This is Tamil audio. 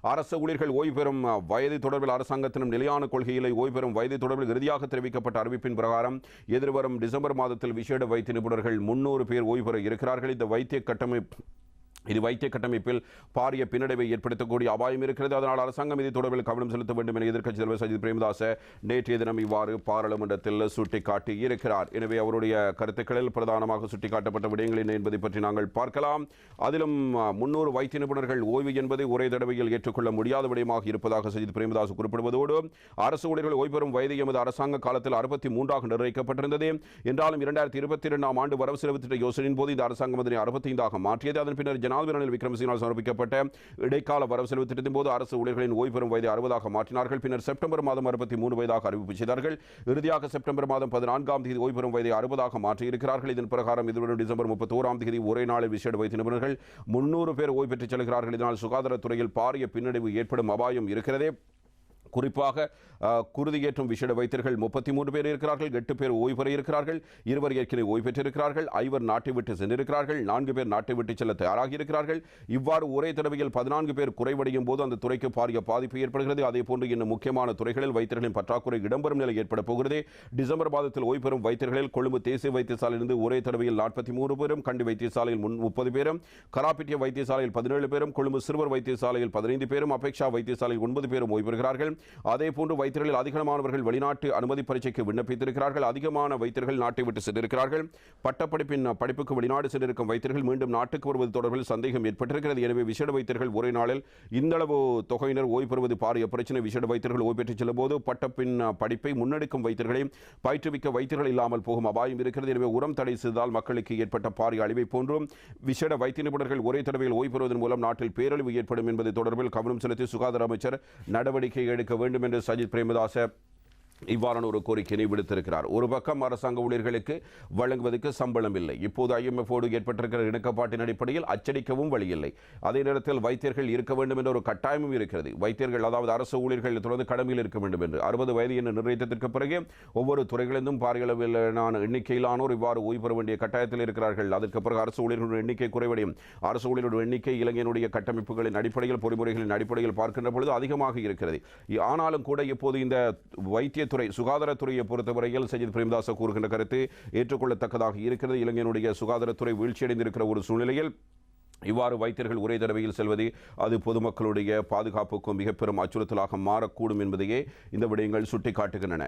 அரசு ஊழியர்கள் ஓய்வு பெறும் வயது தொடர்பில் அரசாங்கத்தினும் நிலையான கொள்கையிலே ஓய்வு பெறும் வயது தொடர்பில் இறுதியாக தெரிவிக்கப்பட்ட அறிவிப்பின் பிரகாரம் எதிர்வரும் டிசம்பர் மாதத்தில் விசேட வைத்திய நிபுணர்கள் முன்னூறு பேர் ஓய்வு பெற இருக்கிறார்கள். இந்த வைத்திய கட்டமைப்பு இது வைத்திய கட்டமைப்பில் பாரிய பின்னடைவை ஏற்படுத்தக்கூடிய அபாயம் இருக்கிறது. அதனால் அரசாங்கம் இது தொடர்பில் கவனம் செலுத்த வேண்டும் என எதிர்க்கட்சித் தலைவர் சஜித் பிரேமதாச நேற்றைய தினம் இவ்வாறு பாராளுமன்றத்தில் சுட்டிக்காட்டி இருக்கிறார். எனவே அவருடைய கருத்துக்களில் பிரதானமாக சுட்டிக்காட்டப்பட்ட விடயங்கள் என்ன என்பதை பற்றி நாங்கள் பார்க்கலாம். அதிலும் முன்னூறு வைத்திய நிபுணர்கள் ஓய்வு என்பதை ஒரே தடவையில் ஏற்றுக்கொள்ள முடியாத விடயமாக இருப்பதாக சஜித் பிரேமதாஸ் குறிப்பிடுவதோடு அரசு ஊழியர்கள் ஓய்வு பெறும் வயது எமது அரசாங்க காலத்தில் அறுபத்தி மூன்றாக நிர்ணயிக்கப்பட்டிருந்தது. என்றாலும் இரண்டாயிரத்தி இருபத்தி இரண்டாம் ஆண்டு வரவு செலவு திட்ட யோசனையின் போது இந்த அரசாங்கம் அதனை அறுபத்தைந்தாக மாற்றியது. அதன் பின்னர் ஜனாதிபதி ரணில் விக்ரமசிங்கனால் சமர்ப்பிக்கப்பட்ட இடைக்கால வரவு செலவு திட்டத்தின் போது அரசு ஊழியர்களின் ஓய்வு பெறும் வயதை அறுபதாக மாற்றினார்கள். பின்னர் செப்டம்பர் மாதம் அறுபத்தி மூன்று வயதாக அறிவிப்பு செய்தார்கள். இறுதியாக செப்டம்பர் மாதம் பதினான்காம் தேதி ஓய்வு பெறும் வயதை அறுபதாக மாற்றியிருக்கிறார்கள். இதன் பிரகாரம் இதுவரை டிசம்பர் முப்பத்தோராம் தேதி ஒரே நாளில் விசேட வைத்திய நிபுணர்கள் முன்னூறு பேர் ஓய்வு பெற்றுச் செல்கிறார்கள். இதனால் சுகாதாரத்துறையில் பாரிய பின்னடைவு ஏற்படும் அபாயம் இருக்கிறதே. குறிப்பாக குருதியேற்றும் விசேட வைத்தியர்கள் முப்பத்தி மூன்று பேர் இருக்கிறார்கள் எட்டு பேர் ஓய்வு பெற இருக்கிறார்கள் இருவர் ஏற்கனவே ஓய்வு பெற்றிருக்கிறார்கள் ஐவர் நாட்டை விட்டு சென்றிருக்கிறார்கள் நான்கு பேர் நாட்டை விட்டு செல்ல தயாராகி இருக்கிறார்கள். இவ்வாறு ஒரே தடவையில் பதினான்கு பேர் குறைவடையும் போது அந்த துறைக்கு பாரிய பாதிப்பு ஏற்படுகிறது. அதே போன்று இன்னும் முக்கியமான துறைகளில் வைத்தியர்களின் பற்றாக்குறை இடம்பெறும் நிலை ஏற்பட போகிறது. டிசம்பர் மாதத்தில் ஓய்வு பெறும் வைத்தியர்களில் கொழும்பு தேசிய வைத்தியசாலையிலிருந்து ஒரே தடவையில் நாற்பத்தி மூன்று பேரும் கண்டி வைத்தியசாலையில் முன் முப்பது பேரும் கராப்பிட்டிய வைத்தியசாலையில் பதினேழு பேரும் கொழும்பு சிறுவர் வைத்தியசாலையில் பதினைந்து பேரும் அபேக்ஷா வைத்தியசாலையில் ஒன்பது பேரும் ஓய்வு பெறுகிறார்கள். அதே போன்று வைத்தியர்களில் அதிகமானவர்கள் வெளிநாட்டு அனுமதி பரீட்சைக்கு விண்ணப்பித்திருக்கிறார்கள். அதிகமான வைத்தியர்கள் நாட்டை விட்டு சென்றிருக்கிறார்கள். பட்டப்படிப்பின் படிப்புக்கு வெளிநாடு சென்றிருக்கும் வைத்தியர்கள் மீண்டும் நாட்டுக்கு வருவது தொடர்பில் சந்தேகம் ஏற்பட்டிருக்கிறது. எனவே விசேட வைத்தியர்கள் ஒரே நாளில் இந்த அளவு தொகையினர் ஓய்வு பெறுவது பாரிய பிரச்சனை. விசேட வைத்தியர்கள் ஓய்வு பெற்றுச் செல்லும்போது பட்டப்பின் படிப்பை முன்னெடுக்கும் வைத்தியர்களை பயிற்றுவிக்க வைத்தியர்கள் இல்லாமல் போகும் அபாயம் இருக்கிறது. எனவே உரம் தடை செய்தால் மக்களுக்கு ஏற்பட்ட பாரிய அழிவை போன்றும் விசேட வைத்திய நிபுணர்கள் ஒரே தடவையில் ஓய்வு பெறுவதன் மூலம் நாட்டில் பேரழிவு ஏற்படும் என்பது தொடர்பில் கவனம் செலுத்தி சுகாதார அமைச்சர் நடவடிக்கை எடுக்க வேண்டும் என்று சஜித் பிரேமதாச இவ்வாறான ஒரு கோரிக்கையை விடுத்திருக்கிறார். ஒரு பக்கம் அரசாங்க ஊழியர்களுக்கு வழங்குவதற்கு சம்பளம் இல்லை. இப்போது ஐஎம்எஃபோடு ஏற்பட்டிருக்கிற இணக்கப்பாட்டின் அடிப்படையில் அச்சடிக்கவும் வழியில்லை. அதே நேரத்தில் வைத்தியர்கள் இருக்க வேண்டும் என்ற ஒரு கட்டாயமும் இருக்கிறது. வைத்தியர்கள் அதாவது அரசு ஊழியர்கள் தொடர்ந்து கடமையில் இருக்க வேண்டும் என்று. அறுபது வயது என்ற நிர்ணயித்ததற்கு பிறகு ஒவ்வொரு துறைகளிலும் பாரிய எண்ணிக்கையிலானோர் இவ்வாறு ஓய்வு பெற வேண்டிய கட்டாயத்தில் இருக்கிறார்கள். அதற்கு பிறகு அரசு ஊழியர்களுடைய எண்ணிக்கை குறைவடையும். அரசு ஊழியர்களுடைய எண்ணிக்கை இலங்கையினுடைய கட்டமைப்புகளின் அடிப்படையில் பொறிமுறைகளின் அடிப்படையில் பார்க்கின்ற பொழுது அதிகமாக இருக்கிறது. ஆனாலும் கூட இப்போது இந்த வைத்திய துறை சுகாதாரத்துறையை பொறுத்தவரையில் சஜித் பிரேம்தாச கூறுகின்ற கருத்து ஏற்றுக்கொள்ளத்தக்கதாக இருக்கிறது. இலங்கையினுடைய சுகாதாரத்துறை வீழ்ச்சியடைந்திருக்கிற ஒரு சூழ்நிலையில் இவ்வாறு வைத்தியர்கள் ஒரே தடவையில் செல்வது அது பொதுமக்களுடைய பாதுகாப்புக்கும் மிக பெரும் அச்சுறுத்தலாக மாறக்கூடும் என்பதையே இந்த விடயங்கள் சுட்டிக்காட்டுகின்றன.